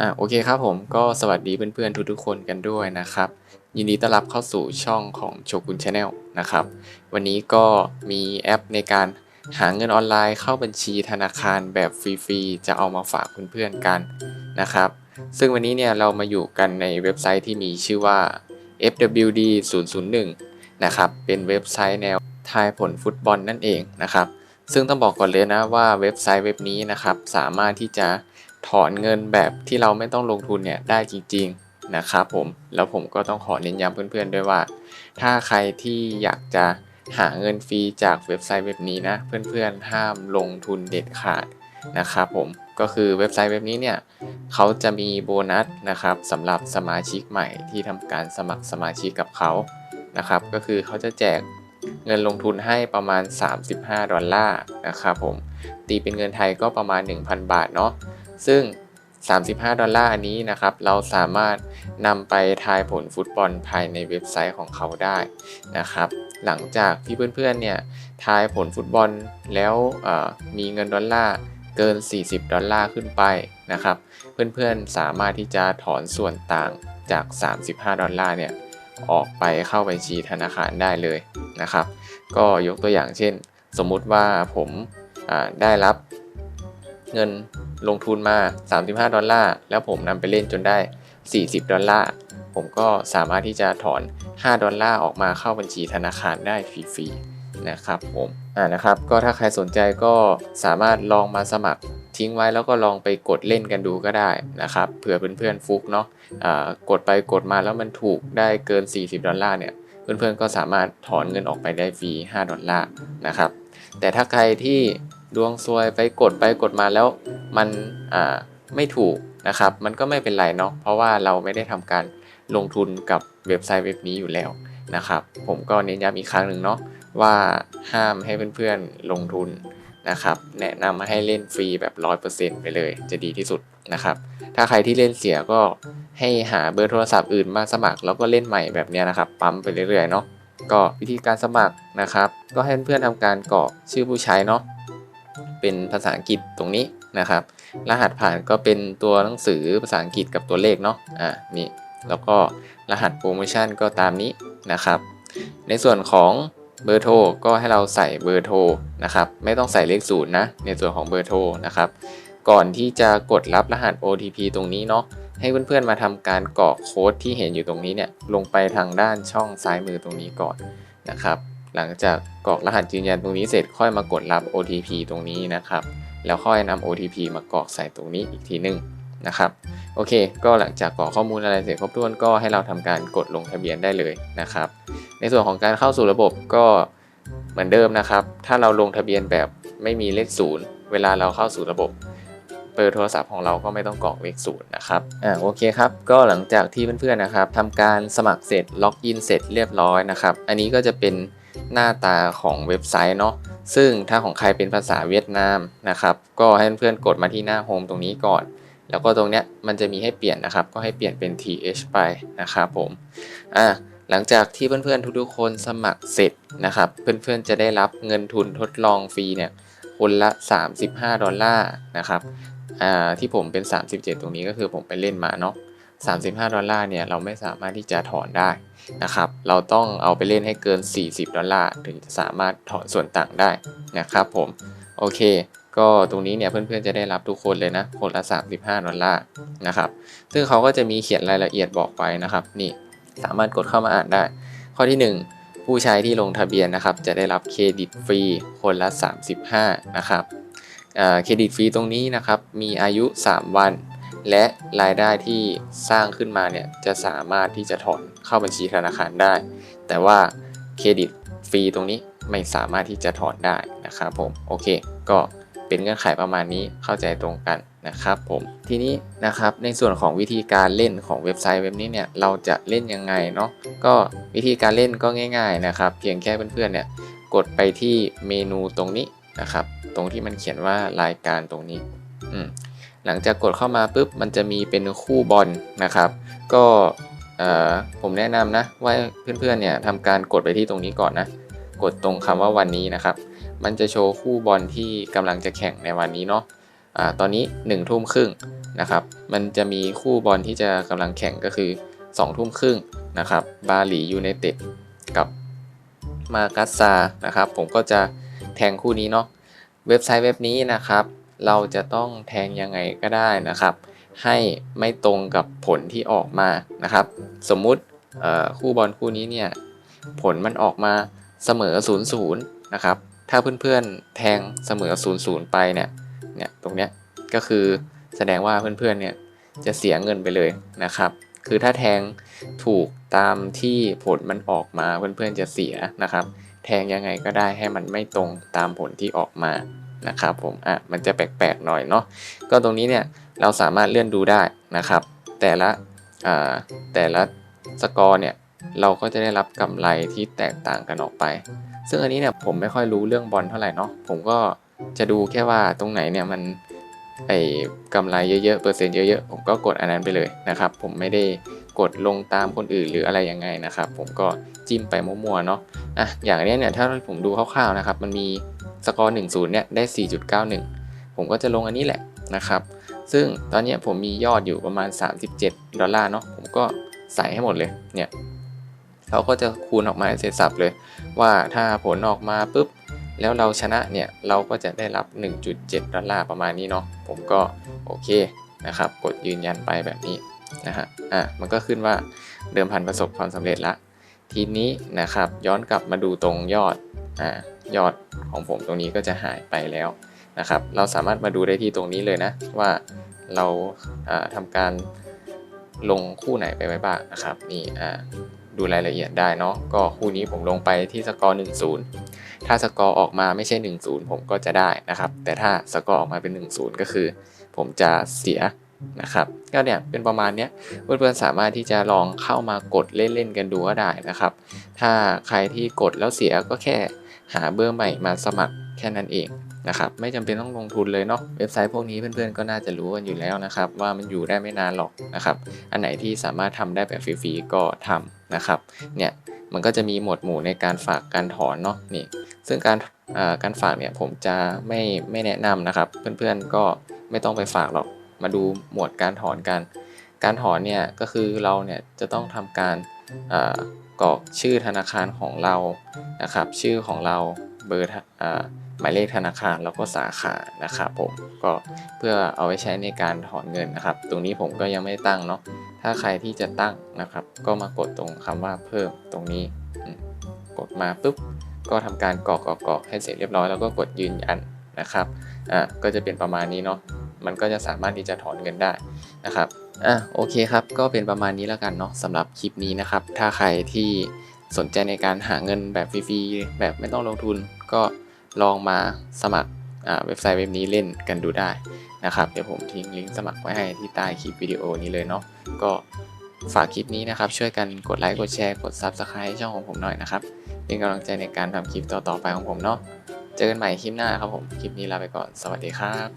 อ่าโอเคครับผมก็สวัสดีเพื่อนๆทุกๆคนกันด้วยนะครับ ยินดีต้อนรับเข้าสู่ช่องของโชกุนชาแนลนะครับ วันนี้ก็มีแอปในการหาเงินออนไลน์เข้าบัญชีธนาคารแบบฟรีๆ จะเอามาฝากเพื่อนๆกันนะครับ ซึ่งวันนี้เนี่ยเรามาอยู่กันในเว็บไซต์ที่มีชื่อว่า fwd 0 0 1นะครับเป็นเว็บไซต์แนวทายผลฟุตบอลนั่นเองนะครับ ซึ่งต้องบอกก่อนเลยนะว่าเว็บไซต์เว็บนี้นะครับสามารถที่จะ ถอนเงินแบบที่เราไม่ต้องลงทุนเนี่ยได้จริง ๆนะครับผมแล้วผมก็ต้องขอเน้นย้ำเพื่อนๆด้วยว่า ถ้าใครที่อยากจะหาเงินฟรีจากเว็บไซต์เว็บนี้นะ เพื่อนๆห้ามลงทุนเด็ดขาดนะครับผมก็คือเว็บไซต์เว็บนี้เนี่ยเขาจะมีโบนัสนะครับสำหรับสมาชิกใหม่ที่ทำการสมัครสมาชิกกับเขานะครับก็คือเขาจะแจกเงินลงทุนให้ประมาณ 35 ดอลลาร์นะครับผมตีเป็นเงินไทยก็ประมาณ 1,000 บาทเนาะ ซึ่ง 35 ดอลลาร์อันนี้นะครับ เราสามารถนำไปทายผลฟุตบอลภายในเว็บไซต์ของเขาได้นะครับ หลังจากที่เพื่อนๆเนี่ยทายผลฟุตบอลแล้วมีเงินดอลลาร์เกิน 40 ดอลลาร์ขึ้นไปนะครับ เพื่อนๆสามารถที่จะถอนส่วนต่างจาก 35 ดอลลาร์เนี่ยออกไปเข้าบัญชีธนาคารได้เลยนะครับ ก็ยกตัวอย่างเช่น สมมุติว่าผมได้รับเงิน ลงทุนมา 35 ดอลลาร์แล้วผมนำไปเล่นจนได้ 40 ดอลลาร์ผมก็สามารถที่จะถอน 5 ดอลลาร์ออกมาเข้าบัญชีธนาคารได้ฟรีๆนะครับผมอ่านะครับก็ถ้าใครสนใจก็สามารถลองมาสมัครทิ้งไว้แล้วก็ลองไปกดเล่นกันดูก็ได้นะครับเผื่อเพื่อนๆฟุกเนาะอ่ากดไปกดมาแล้วมันถูกได้เกิน 40 ดอลลาร์เนี่ยเพื่อนๆก็สามารถถอนเงินออกไปได้ฟรี5ดอลลาร์นะครับแต่ถ้าใครที่ ดวงซวยไปกดไปกดมาแล้วมันอ่าไม่ถูกนะครับ มันก็ไม่เป็นไรเนาะเพราะว่าเราไม่ได้ทำการลงทุนกับเว็บไซต์เว็บนี้อยู่แล้วนะครับ ผมก็เน้นย้ำอีกครั้งหนึ่งเนาะว่าห้ามให้เพื่อนๆลงทุนนะครับ แนะนำมาให้เล่นฟรีแบบ 100%ไปเลยจะดีที่สุดนะครับ ถ้าใครที่เล่นเสียก็ให้หาเบอร์โทรศัพท์อื่นมาสมัคร แล้วก็เล่นใหม่แบบนี้นะครับ ปั๊มไปเรื่อยๆเนาะก็วิธีการสมัครนะครับ ก็ให้เพื่อนๆทำการกรอกชื่อผู้ใช้เนาะ เป็นภาษาอังกฤษตรงนี้นะครับ รหัสผ่านก็เป็นตัวหนังสือภาษาอังกฤษกับตัวเลขเนาะอ่านี่แล้วก็รหัสโปรโมชั่นก็ตามนี้นะครับ ในส่วนของเบอร์โทรก็ให้เราใส่เบอร์โทรนะครับ ไม่ต้องใส่เลขศูนย์นะ ในส่วนของเบอร์โทรนะครับ ก่อนที่จะกดรับรหัส OTP ตรงนี้เนาะให้เพื่อนๆมาทำการกรอกโค้ดที่เห็นอยู่ตรงนี้เนี่ยลงไปทางด้านช่องซ้ายมือตรงนี้ก่อนนะครับ หลังจากกรอกรหัสยืนยันตรงนี้เสร็จค่อยมากดรับ OTP ตรงนี้นะครับ แล้วค่อยนำ OTP มากรอกใส่ตรงนี้อีกทีหนึงนะครับโอเค ก็หลังจากกรอกข้อมูลอะไรเสร็จครบถ้วนก็ให้เราทำการกดลงทะเบียนได้เลยนะครับ ในส่วนของการเข้าสู่ระบบก็เหมือนเดิมนะครับ ถ้าเราลงทะเบียนแบบไม่มีเลขศูนย์เวลาเราเข้าสู่ระบบเบอร์โทรศัพท์ของเราก็ไม่ต้องกรอกเลขศูนย์นะครับอ่าโอเคครับ ก็หลังจากที่เพื่อนๆนะครับทำการสมัครเสร็จล็อกอินเสร็จเรียบร้อยนะครับ อันนี้ก็จะเป็น หน้าตาของเว็บไซต์เนาะซึ่งถ้าของใครเป็นภาษาเวียดนามนะครับ ก็ให้เพื่อนๆกดมาที่หน้าโฮมตรงนี้ก่อน แล้วก็ตรงเนี้ยมันจะมีให้เปลี่ยนนะครับ ก็ให้เปลี่ยนเป็น th ไปนะครับผมอ่าหลังจากที่เพื่อนๆทุกๆคนสมัครเสร็จนะครับ เพื่อนๆจะได้รับเงินทุนทดลองฟรีเนี่ยคนละ 35 ดอลลาร์นะครับอ่าที่ผมเป็น 37 ตรงนี้ก็คือผมไปเล่นมาเนาะ 35 ดอลลาร์เนี่ยเราไม่สามารถที่จะถอนได้นะครับ เราต้องเอาไปเล่นให้เกิน 40 ดอลลาร์ถึงจะสามารถถอนส่วนต่างได้นะครับผมโอเค ก็ตรงนี้เนี่ยเพื่อนๆจะได้รับทุกคนเลยนะคนละ 35 ดอลลาร์นะครับซึ่งเขาก็จะมีเขียนรายละเอียดบอกไว้นะครับ นี่สามารถกดเข้ามาอ่านได้ ข้อที่ 1ผู้ใช้ที่ลงทะเบียนนะครับจะได้รับเครดิตฟรีคนละ 35 นะครับเครดิตฟรีตรงนี้นะครับมีอายุ 3 วัน และรายได้ที่สร้างขึ้นมาเนี่ยจะสามารถที่จะถอนเข้าบัญชีธนาคารได้ แต่ว่าเครดิตฟรีตรงนี้ไม่สามารถที่จะถอนได้นะครับผมโอเค ก็เป็นเงื่อนไขประมาณนี้เข้าใจตรงกันนะครับผมทีนี้นะครับในส่วนของวิธีการเล่นของเว็บไซต์เว็บนี้เนี่ยเราจะเล่นยังไงเนาะก็วิธีการเล่นก็ง่าย ๆนะครับ เพียงแค่เพื่อนๆเนี่ยกดไปที่เมนูตรงนี้นะครับ ตรงที่มันเขียนว่ารายการตรงนี้อืม หลังจากกดเข้ามาปุ๊บมันจะมีเป็นคู่บอลนะครับ ก็ผมแนะนำนะว่าเพื่อนๆเนี่ยทำการกดไปที่ตรงนี้ก่อนนะ กดตรงคำว่าวันนี้นะครับ มันจะโชว์คู่บอลที่กำลังจะแข่งในวันนี้เนาะอ่าตอนนี้1นึ่ทุ่มครึ่งนะครับ มันจะมีคู่บอลที่จะกำลังแข่งก็คือ2ทุ่มครึ่งนะครับ บาหลียูไนเต็ดกับมากัสซานะครับ ผมก็จะแทงคู่นี้เนาะ เว็บไซต์เว็บนี้นะครับ เราจะต้องแทงยังไงก็ได้นะครับ ให้ไม่ตรงกับผลที่ออกมานะครับ สมมุติคู่บอลคู่นี้เนี่ยผลมันออกมาเสมอ 0 0 นะครับ ถ้าเพื่อนๆแทงเสมอ 0 0 ไปเนี่ยเนี่ยตรงเนี้ยก็คือแสดงว่าเพื่อนๆเนี่ยจะเสียเงินไปเลยนะครับ คือถ้าแทงถูกตามที่ผลมันออกมาเพื่อนๆจะเสียนะครับ แทงยังไงก็ได้ให้มันไม่ตรงตามผลที่ออกมา นะครับผมอะมันจะแปลกๆหน่อยเนาะก็ตรงนี้เนี่ยเราสามารถเลื่อนดูได้นะครับ แต่ละอ่าแต่ละสกอร์เนี่ยเราก็จะได้รับกำไรที่แตกต่างกันออกไป ซึ่งอันนี้เนี่ยผมไม่ค่อยรู้เรื่องบอลเท่าไหร่เนาะผมก็จะดูแค่ว่าตรงไหนเนี่ยมันไอ้กำไรเยอะๆเปอร์เซ็นต์เยอะๆผมก็กดอันนั้นไปเลยนะครับ ผมไม่ได้กดลงตามคนอื่นหรืออะไรยังไงนะครับ ผมก็จิ้มไปมั่วๆเนาะอะอย่างนี้เนี่ยถ้าผมดูคร่าวๆนะครับ มันมี สกอร์1 0เนี่ยได้ 4.91 ผมก็จะลงอันนี้แหละนะครับ ซึ่งตอนนี้ผมมียอดอยู่ประมาณ 37 ดอลลาร์เนาะผมก็ใส่ให้หมดเลยเนี่ยเขาก็จะคูณออกมาเสร็จสับเลย ว่าถ้าผลออกมาปุ๊บ แล้วเราชนะเนี่ย เราก็จะได้รับ 1.7 ดอลลาร์ประมาณนี้เนาะผมก็โอเคนะครับ กดยืนยันไปแบบนี้นะฮะอะมันก็ขึ้นว่าเดิมพันประสบความสำเร็จละทีนี้นะครับย้อนกลับมาดูตรงยอดอ่า ยอดของผมตรงนี้ก็จะหายไปแล้วนะครับ เราสามารถมาดูได้ที่ตรงนี้เลยนะว่าเราอ่าทำการลงคู่ไหนไปไว้บ้างนะครับนี่ดูรายละเอียดได้เนาะก็คู่นี้ผมลงไปที่สกอร์1-0 ถ้าสกอร์ออกมาไม่ใช่ 1-0 ผมก็จะได้นะครับ แต่ถ้าสกอร์ออกมาเป็น 1-0 ก็คือ ผมจะเสียนะครับก็เนี่ยเป็นประมาณเนี้ยเพื่อนๆสามารถที่จะลองเข้ามากดเล่นๆกันดูก็ได้นะครับ ถ้าใครที่กดแล้วเสียก็แค่ หาเบอร์ใหม่มาสมัครแค่นั้นเองนะครับไม่จำเป็นต้องลงทุนเลยเนาะเว็บไซต์พวกนี้เพื่อนๆก็น่าจะรู้กันอยู่แล้วนะครับว่ามันอยู่ได้ไม่นานหรอกนะครับอันไหนที่สามารถทำได้แบบฟรีๆก็ทำนะครับเนี่ยมันก็จะมีหมวดหมู่ในการฝากการถอนเนาะนี่ซึ่งการการฝากเนี่ยผมจะไม่ไม่แนะนำนะครับ เพื่อนๆก็ไม่ต้องไปฝากหรอกมาดูหมวดการถอนกัน การถอนเนี่ยก็คือเราเนี่ยจะต้องทำการ กรอกชื่อธนาคารของเรานะครับ ชื่อของเราเบอร์หมายเลขธนาคารแล้วก็สาขานะครับผมก็เพื่อเอาไว้ใช้ในการถอนเงินนะครับ ตรงนี้ผมก็ยังไม่ตั้งเนาะถ้าใครที่จะตั้งนะครับ ก็มากดตรงคำว่าเพิ่มตรงนี้กดมาปุ๊บก็ทำการกรอกกรอกกรอกให้เสร็จเรียบร้อยแล้วก็กดยืนยันนะครับอ่าก็จะเป็นประมาณนี้เนาะมันก็จะสามารถที่จะถอนเงินได้นะครับ อะโอเคครับ ก็เป็นประมาณนี้แล้วกันเนาะสำหรับคลิปนี้นะครับ ถ้าใครที่สนใจในการหาเงินแบบฟรีๆแบบไม่ต้องลงทุน ก็ลองมาสมัครอ่าเว็บไซต์เว็บนี้เล่นกันดูได้นะครับ เดี๋ยวผมทิ้งลิงก์สมัครไว้ให้ที่ใต้คลิปวิดีโอนี้เลยเนาะก็ฝากคลิปนี้นะครับ ช่วยกันกดไลค์กดแชร์กด Subscribe ช่องของผมหน่อยนะครับ เป็นกำลังใจในการทำคลิปต่อๆไปของผมเนาะเจอกันใหม่คลิปหน้าครับผม คลิปนี้ลาไปก่อนสวัสดีครับ